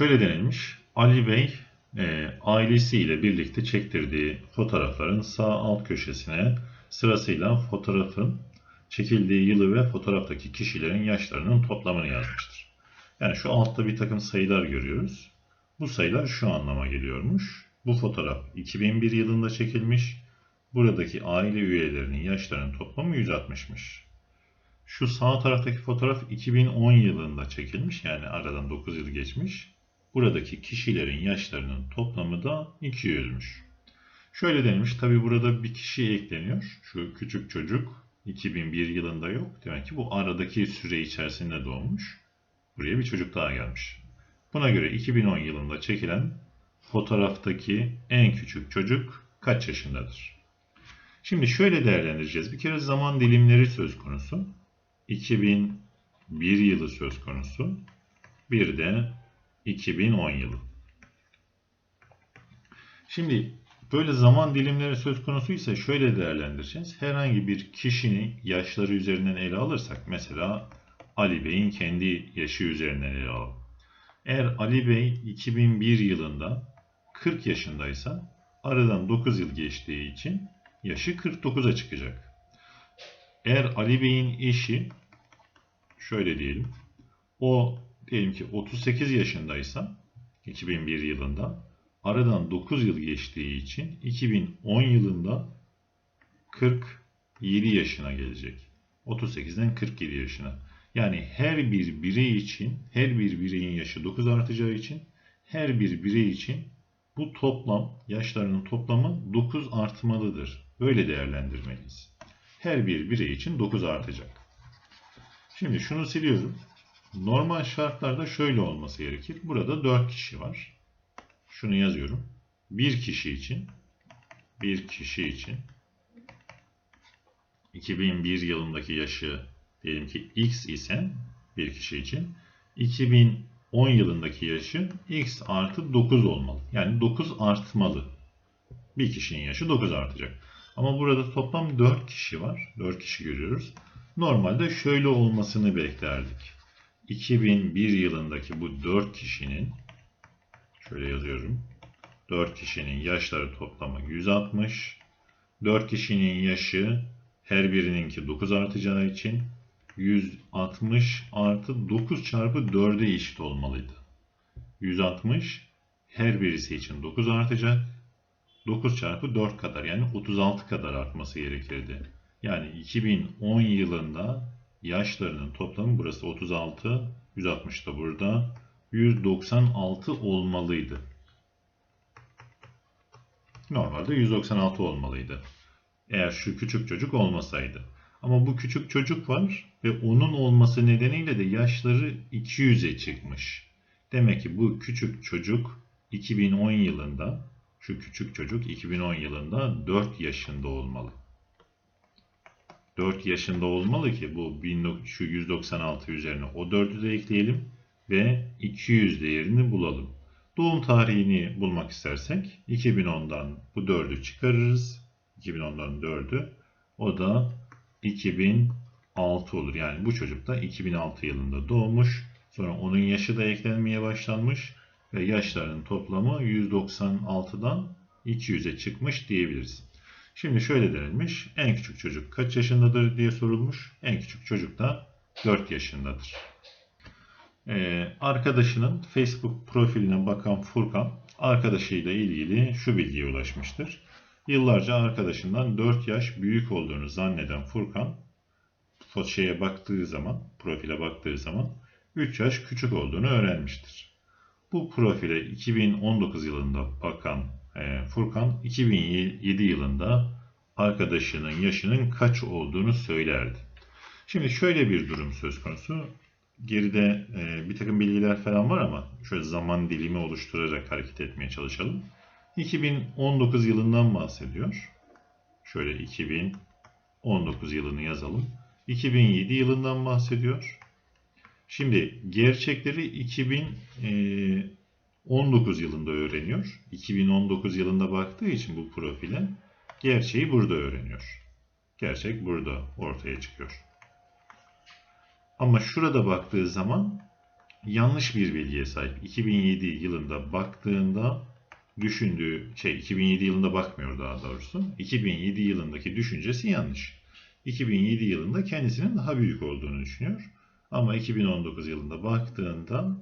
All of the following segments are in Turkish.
Şöyle denilmiş. Ali Bey e, ailesiyle birlikte çektirdiği fotoğrafların sağ alt köşesine sırasıyla fotoğrafın çekildiği yılı ve fotoğraftaki kişilerin yaşlarının toplamını yazmıştır. Yani şu altta bir takım sayılar görüyoruz. Bu sayılar şu anlama geliyormuş. Bu fotoğraf 2001 yılında çekilmiş. Buradaki aile üyelerinin yaşlarının toplamı 160'mış. Şu sağ taraftaki fotoğraf 2010 yılında çekilmiş. Yani aradan 9 yıl geçmiş. Buradaki kişilerin yaşlarının toplamı da 200'müş. Şöyle denilmiş. Tabi burada bir kişi ekleniyor. Şu küçük çocuk 2001 yılında yok. Demek ki bu aradaki süre içerisinde doğmuş. Buraya bir çocuk daha gelmiş. Buna göre 2010 yılında çekilen fotoğraftaki en küçük çocuk kaç yaşındadır? Şimdi şöyle değerlendireceğiz. Bir kere zaman dilimleri söz konusu. 2001 yılı söz konusu. Bir de 2010 yılı. Şimdi böyle zaman dilimleri söz konusuysa şöyle değerlendireceğiz. Herhangi bir kişinin yaşları üzerinden ele alırsak mesela Ali Bey'in kendi yaşı üzerinden ele alalım. Eğer Ali Bey 2001 yılında 40 yaşındaysa aradan 9 yıl geçtiği için yaşı 49'a çıkacak. Eğer Ali Bey'in eşi şöyle diyelim o diyelim ki 38 yaşındaysa 2001 yılında aradan 9 yıl geçtiği için 2010 yılında 47 yaşına gelecek. 38'den 47 yaşına. Yani her bir birey için, her bir bireyin yaşı 9 artacağı için her bir birey için bu toplam, yaşlarının toplamı 9 artmalıdır. Böyle değerlendirmeliyiz. Her bir birey için 9 artacak. Şimdi şunu siliyorum. Normal şartlarda şöyle olması gerekir. Burada 4 kişi var. Şunu yazıyorum. Bir kişi için bir kişi için 2001 yılındaki yaşı diyelim ki x ise bir kişi için 2010 yılındaki yaşı x artı 9 olmalı. Yani 9 artmalı. Bir kişinin yaşı 9 artacak. Ama burada toplam 4 kişi var. 4 kişi görüyoruz. Normalde şöyle olmasını beklerdik. 2001 yılındaki bu 4 kişinin şöyle yazıyorum. 4 kişinin yaşları toplamı 160. 4 kişinin yaşı her birininki 9 artacağı için 160 artı 9 çarpı 4'e eşit olmalıydı. 160 her birisi için 9 artacak. 9 çarpı 4 kadar yani 36 kadar artması gerekirdi. Yani 2010 yılında yaşlarının toplamı burası 36, 160 da burada 196 olmalıydı. Normalde 196 olmalıydı. Eğer şu küçük çocuk olmasaydı. Ama bu küçük çocuk var ve onun olması nedeniyle de yaşları 200'e çıkmış. Demek ki bu küçük çocuk 2010 yılında, şu küçük çocuk 2010 yılında 4 yaşında olmalı. 4 yaşında olmalı ki bu şu 196 üzerine o 4'ü de ekleyelim ve 200 değerini bulalım. Doğum tarihini bulmak istersek 2010'dan bu 4'ü çıkarırız. 2010'dan 4'ü. O da 2006 olur. Yani bu çocuk da 2006 yılında doğmuş. Sonra onun yaşı da eklenmeye başlanmış ve yaşlarının toplamı 196'dan 200'e çıkmış diyebiliriz. Şimdi şöyle denilmiş. En küçük çocuk kaç yaşındadır diye sorulmuş. En küçük çocuk da 4 yaşındadır. Ee, arkadaşının Facebook profiline bakan Furkan arkadaşıyla ilgili şu bilgiye ulaşmıştır. Yıllarca arkadaşından 4 yaş büyük olduğunu zanneden Furkan şeye baktığı zaman, profile baktığı zaman 3 yaş küçük olduğunu öğrenmiştir. Bu profile 2019 yılında bakan e, Furkan 2007 yılında arkadaşının yaşının kaç olduğunu söylerdi. Şimdi şöyle bir durum söz konusu. Geride e, bir takım bilgiler falan var ama şöyle zaman dilimi oluşturarak hareket etmeye çalışalım. 2019 yılından bahsediyor. Şöyle 2019 yılını yazalım. 2007 yılından bahsediyor. Şimdi gerçekleri 2019 yılında öğreniyor. 2019 yılında baktığı için bu profile gerçeği burada öğreniyor. Gerçek burada ortaya çıkıyor. Ama şurada baktığı zaman yanlış bir bilgiye sahip. 2007 yılında baktığında düşündüğü şey 2007 yılında bakmıyor daha doğrusu. 2007 yılındaki düşüncesi yanlış. 2007 yılında kendisinin daha büyük olduğunu düşünüyor. Ama 2019 yılında baktığında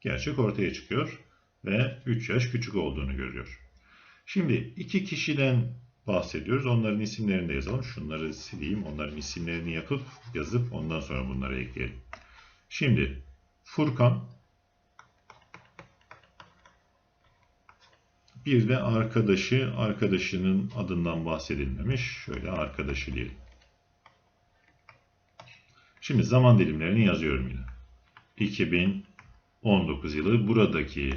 gerçek ortaya çıkıyor ve 3 yaş küçük olduğunu görüyor. Şimdi iki kişiden bahsediyoruz. Onların isimlerini de yazalım. Şunları sileyim. Onların isimlerini yapıp yazıp ondan sonra bunları ekleyelim. Şimdi Furkan bir de arkadaşı, arkadaşının adından bahsedilmemiş. Şöyle arkadaşı diyelim. Şimdi zaman dilimlerini yazıyorum yine. 2019 yılı buradaki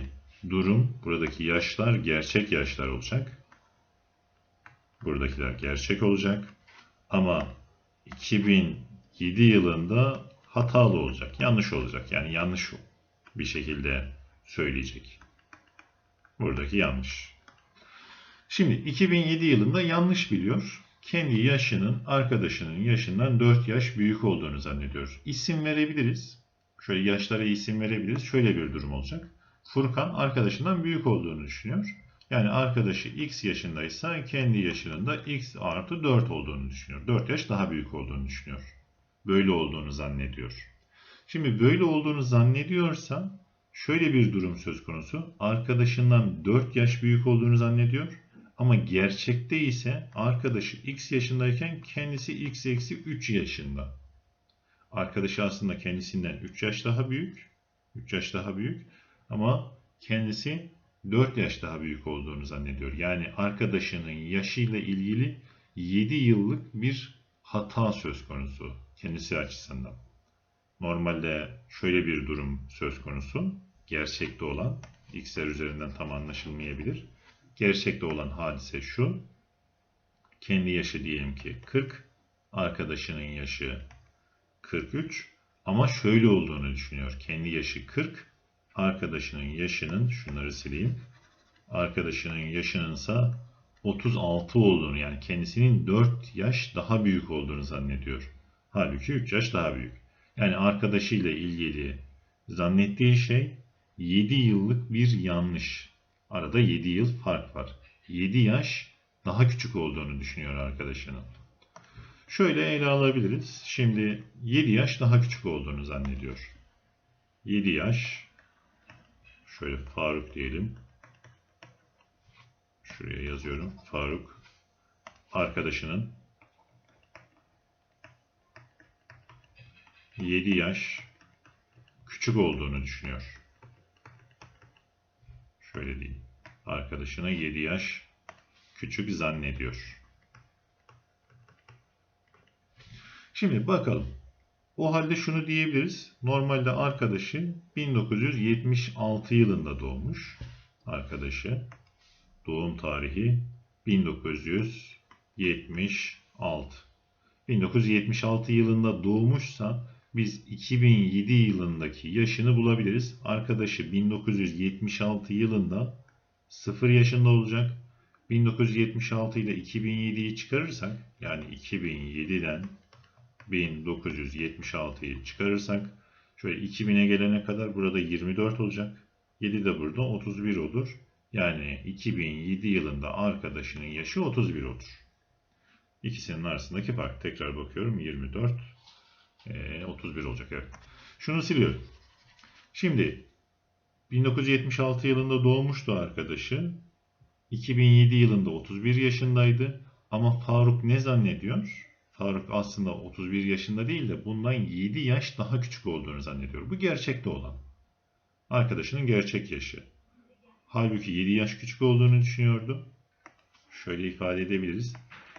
durum, buradaki yaşlar gerçek yaşlar olacak. Buradakiler gerçek olacak. Ama 2007 yılında hatalı olacak, yanlış olacak. Yani yanlış bir şekilde söyleyecek. Buradaki yanlış. Şimdi 2007 yılında yanlış biliyor. Kendi yaşının arkadaşının yaşından 4 yaş büyük olduğunu zannediyor. İsim verebiliriz. Şöyle yaşlara isim verebiliriz. Şöyle bir durum olacak. Furkan arkadaşından büyük olduğunu düşünüyor. Yani arkadaşı x yaşındaysa kendi yaşının da x artı 4 olduğunu düşünüyor. 4 yaş daha büyük olduğunu düşünüyor. Böyle olduğunu zannediyor. Şimdi böyle olduğunu zannediyorsa şöyle bir durum söz konusu. Arkadaşından 4 yaş büyük olduğunu zannediyor. Ama gerçekte ise arkadaşı x yaşındayken kendisi x eksi 3 yaşında. Arkadaşı aslında kendisinden 3 yaş daha büyük. 3 yaş daha büyük. Ama kendisi 4 yaş daha büyük olduğunu zannediyor. Yani arkadaşının yaşıyla ilgili 7 yıllık bir hata söz konusu kendisi açısından. Normalde şöyle bir durum söz konusu. Gerçekte olan, x'ler üzerinden tam anlaşılmayabilir. Gerçekte olan hadise şu. Kendi yaşı diyelim ki 40, arkadaşının yaşı 43 ama şöyle olduğunu düşünüyor. Kendi yaşı 40, arkadaşının yaşının, şunları sileyim, arkadaşının yaşınınsa 36 olduğunu yani kendisinin 4 yaş daha büyük olduğunu zannediyor. Halbuki 3 yaş daha büyük. Yani arkadaşıyla ilgili zannettiği şey 7 yıllık bir yanlış. Arada 7 yıl fark var. 7 yaş daha küçük olduğunu düşünüyor arkadaşının. Şöyle ele alabiliriz. Şimdi 7 yaş daha küçük olduğunu zannediyor. 7 yaş şöyle Faruk diyelim. Şuraya yazıyorum. Faruk arkadaşının 7 yaş küçük olduğunu düşünüyor. Şöyle diyeyim. Arkadaşına 7 yaş küçük zannediyor. Şimdi bakalım. O halde şunu diyebiliriz. Normalde arkadaşı 1976 yılında doğmuş. Arkadaşı doğum tarihi 1976. 1976 yılında doğmuşsa biz 2007 yılındaki yaşını bulabiliriz. Arkadaşı 1976 yılında 0 yaşında olacak. 1976 ile 2007'yi çıkarırsak yani 2007'den 1976'yı çıkarırsak şöyle 2000'e gelene kadar burada 24 olacak. 7 de burada 31 olur. Yani 2007 yılında arkadaşının yaşı 31 olur. İkisinin arasındaki fark. Tekrar bakıyorum. 24, 31 olacak. Evet. Şunu siliyorum. Şimdi 1976 yılında doğmuştu arkadaşı. 2007 yılında 31 yaşındaydı. Ama Faruk ne zannediyor? Faruk aslında 31 yaşında değil de bundan 7 yaş daha küçük olduğunu zannediyor. Bu gerçekte olan. Arkadaşının gerçek yaşı. Halbuki 7 yaş küçük olduğunu düşünüyordu. Şöyle ifade edebiliriz.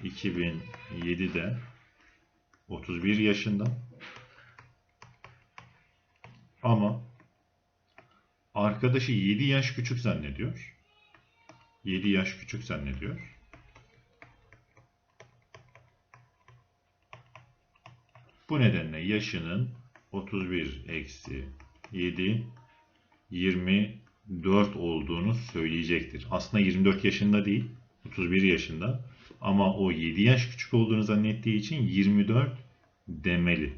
2007'de 31 yaşında ama arkadaşı 7 yaş küçük zannediyor. 7 yaş küçük zannediyor. Bu nedenle yaşının 31 eksi 7 24 olduğunu söyleyecektir. Aslında 24 yaşında değil 31 yaşında ama o 7 yaş küçük olduğunu zannettiği için 24 demeli.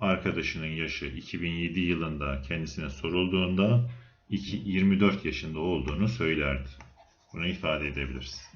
arkadaşının yaşı 2007 yılında kendisine sorulduğunda iki- 24 yaşında olduğunu söylerdi. Bunu ifade edebiliriz.